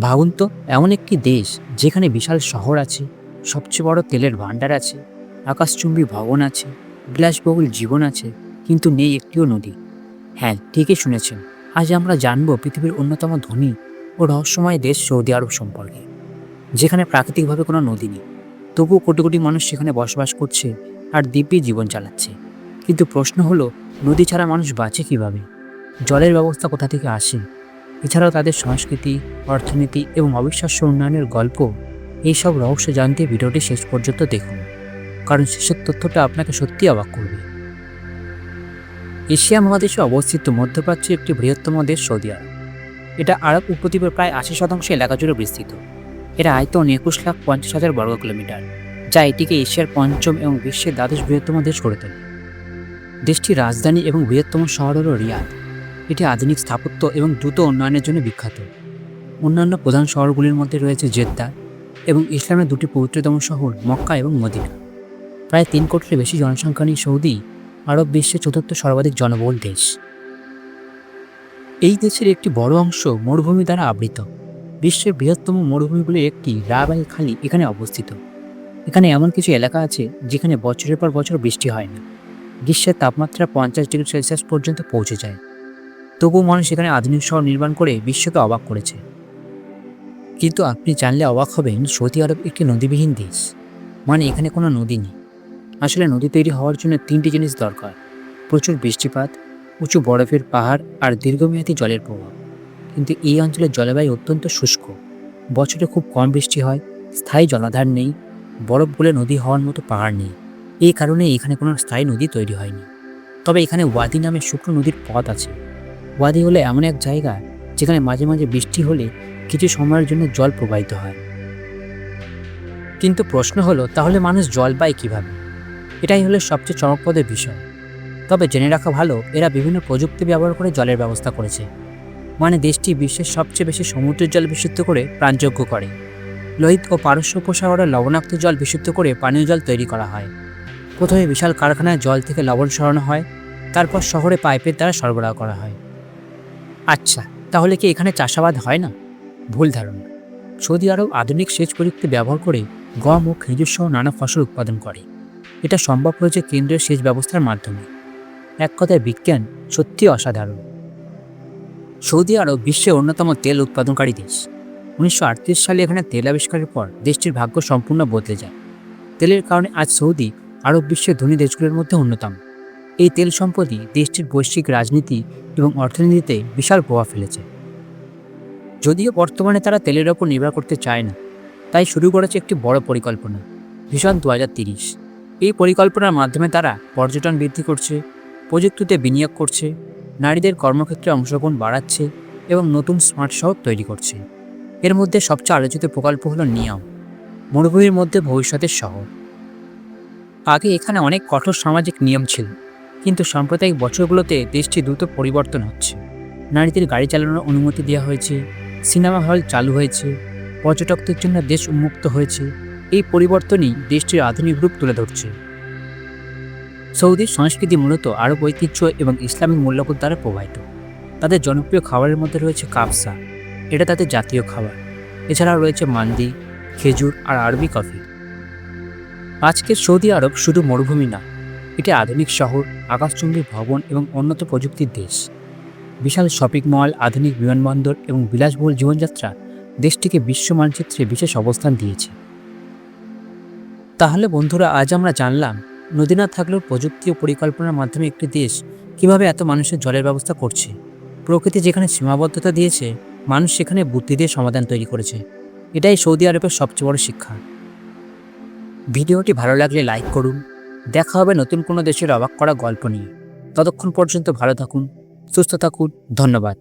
ভাবুন তো, এমন একটি দেশ যেখানে বিশাল শহর আছে, সবচেয়ে বড় তেলের ভাণ্ডার আছে, আকাশচুম্বী ভবন আছে, বিলাসবহুল জীবন আছে, কিন্তু নেই একটিও নদী। হ্যাঁ ঠিকই শুনেছেন। আজ আমরা জানব পৃথিবীর অন্যতম ধনী ও রহস্যময় দেশ সৌদি আরব সম্পর্কে, যেখানে প্রাকৃতিকভাবে কোনো নদী নেই। তবুও কোটি কোটি মানুষ সেখানে বসবাস করছে আর দিব্যি জীবন চালাচ্ছে। কিন্তু প্রশ্ন হলো, নদী ছাড়া মানুষ বাঁচে কীভাবে? জলের ব্যবস্থা কোথা থেকে আসে? এছাড়াও তাদের সংস্কৃতি, অর্থনীতি এবং অবিশ্বাস্য উন্নয়নের গল্প, এইসব রহস্য জানতে ভিডিওটি শেষ পর্যন্ত দেখুন। কারণ শেষের তথ্যটা আপনাকে সত্যি অবাক করবে। এশিয়া মহাদেশে অবস্থিত মধ্যপ্রাচ্যের একটি বৃহত্তম দেশ সৌদি আরব। এটা আরব উপদ্বীপের প্রায় আশি শতাংশ এলাকা জুড়ে বিস্তৃত। এর আয়তন একুশ লাখ পঞ্চাশ হাজার বর্গ কিলোমিটার, যা এটিকে এশিয়ার পঞ্চম এবং বিশ্বের দ্বাদশ বৃহত্তম দেশ করে তোলে। দেশটির রাজধানী এবং বৃহত্তম শহর হল রিয়াদ। এটি আধুনিক স্থাপত্য এবং দ্রুত উন্নয়নের জন্য বিখ্যাত। অন্যান্য প্রধান শহরগুলির মধ্যে রয়েছে জেদ্দা এবং ইসলামের দুটি পবিত্রতম শহর মক্কা এবং মদিনা। প্রায় তিন কোটির বেশি জনসংখ্যা নিয়ে সৌদি আরব বিশ্বের চতুর্থ সর্বাধিক জনবহুল দেশ। এই দেশের একটি বড় অংশ মরুভূমি দ্বারা আবৃত। বিশ্বের বৃহত্তম মরুভূমিগুলির একটি রাবাই খালি এখানে অবস্থিত। এখানে এমন কিছু এলাকা আছে যেখানে বছরের পর বছর বৃষ্টি হয় না। গ্রীষ্মের তাপমাত্রা পঞ্চাশ ডিগ্রি সেলসিয়াস পর্যন্ত পৌঁছে যায়। তবুও মানুষ এখানে আধুনিক শহর নির্মাণ করে বিশ্বকে অবাক করেছে। কিন্তু আপনি জানলে অবাক হবেন, সৌদি আরব একটি নদীবিহীন দেশ। মানে এখানে কোনো নদী নেই। আসলে নদী তৈরি হওয়ার জন্য তিনটি জিনিস দরকার। প্রচুর বৃষ্টিপাত, উঁচু বরফের পাহাড় আর দীর্ঘমেয়াদী জলের প্রভাব। কিন্তু এই অঞ্চলের জলবায়ু অত্যন্ত শুষ্ক। বছরে খুব কম বৃষ্টি হয়, স্থায়ী জলাধার নেই, বরফ বলে নদী হওয়ার মতো পাহাড় নেই। এই কারণে এখানে কোনো স্থায়ী নদী তৈরি হয়নি। তবে এখানে ওয়াদি নামে শুকনো নদীর পথ আছে। ওয়াদি হলো এমন এক জায়গা যেখানে মাঝে মাঝে বৃষ্টি হলে কিছু সময়ের জন্য জল প্রবাহিত হয়। কিন্তু প্রশ্ন হলো, তাহলে মানুষ জল পায় কীভাবে? এটাই হলো সবচেয়ে চমকপ্রদের বিষয়। তবে জেনে রাখা ভালো, এরা বিভিন্ন প্রযুক্তি ব্যবহার করে জলের ব্যবস্থা করেছে। মানে দেশটি বিশ্বের সবচেয়ে বেশি সমুদ্রের জল বিশুদ্ধ করে প্রাণযোগ্য করে। লোহিত ও পারস্য উপসাগরের লবণাক্ত জল বিশুদ্ধ করে পানীয় জল তৈরি করা হয়। প্রথমে বিশাল কারখানায় জল থেকে লবণ সরানো হয়, তারপর শহরে পাইপের দ্বারা সরবরাহ করা হয়। আচ্ছা তাহলে কি এখানে চাষাবাদ হয় না? ভুল ধারণা। সৌদি আরব আধুনিক সেচ প্রযুক্তি ব্যবহার করে গম ও খেজুর সহ নানা ফসল উৎপাদন করে। এটা সম্ভব হয়েছে কেন্দ্রীয় সেচ ব্যবস্থার মাধ্যমে। এক কথায় বিজ্ঞান সত্যি অসাধারণ। সৌদি আরব বিশ্বের অন্যতম তেল উৎপাদনকারী দেশ। উনিশশো আটত্রিশ সালে এখানে তেল আবিষ্কারের পর দেশটির ভাগ্য সম্পূর্ণ বদলে যায়। তেলের কারণে আজ সৌদি আরব বিশ্বের ধনী দেশগুলোর মধ্যে অন্যতম। এই তেল সম্পদই দেশটির বৈশ্বিক রাজনীতি এবং অর্থনীতিতে বিশাল প্রভাব ফেলেছে। যদিও বর্তমানে তারা তেলের ওপর নির্ভর করতে চায় না, তাই শুরু করেছে একটি বড় পরিকল্পনা ভীষণ দু এই পরিকল্পনার মাধ্যমে তারা পর্যটন বৃদ্ধি করছে, প্রযুক্তিতে বিনিয়োগ করছে, নারীদের কর্মক্ষেত্রে অংশগ্রহণ বাড়াচ্ছে এবং নতুন স্মার্ট শহর তৈরি করছে। এর মধ্যে সবচেয়ে আলোচিত প্রকল্প হল নিয়ম, মরুভূমির মধ্যে ভবিষ্যতের শহর। আগে এখানে অনেক কঠোর সামাজিক নিয়ম ছিল কিন্তু সাম্প্রদায়িক বছরগুলোতে দেশটি দ্রুত পরিবর্তন হচ্ছে। নারীদের গাড়ি চালানোর অনুমতি দেওয়া হয়েছে, সিনেমা হল চালু হয়েছে, পর্যটকদের জন্য দেশ উন্মুক্ত হয়েছে। এই পরিবর্তনই দেশটির আধুনিক রূপ তুলে ধরছে। সৌদির সংস্কৃতি মূলত আরব ঐতিহ্য এবং ইসলামিক মূল্যবোধ দ্বারা প্রবাহিত। তাদের জনপ্রিয় খাবারের মধ্যে রয়েছে কাবসা, এটা তাদের জাতীয় খাবার। এছাড়াও রয়েছে মান্দি, খেজুর আর আরবি কফি। আজকের সৌদি আরব শুধু মরুভূমি না এটি আধুনিক শহর, আকাশচুম্বী ভবন এবং উন্নত প্রযুক্তির দেশ। বিশাল শপিং মল, আধুনিক বিমানবন্দর এবং বিলাসবহুল জীবনযাত্রা দেশটিকে বিশ্ব মানচিত্রে বিশেষ অবস্থান দিয়েছে। তাহলে বন্ধুরা, আজ আমরা জানলাম নদী না থাকলেও প্রযুক্তি ও পরিকল্পনার মাধ্যমে একটি দেশ কীভাবে এত মানুষের জলের ব্যবস্থা করছে। প্রকৃতি যেখানে সীমাবদ্ধতা দিয়েছে, মানুষ সেখানে বুদ্ধি দিয়ে সমাধান তৈরি করেছে। এটাই সৌদি আরবের সবচেয়ে বড় শিক্ষা। ভিডিওটি ভালো লাগলে লাইক করুন দেখা হবে নতুন কোনো দেশের অবাক করা গল্প নিয়ে। ততক্ষণ পর্যন্ত ভালো থাকুন, সুস্থ থাকুন, ধন্যবাদ।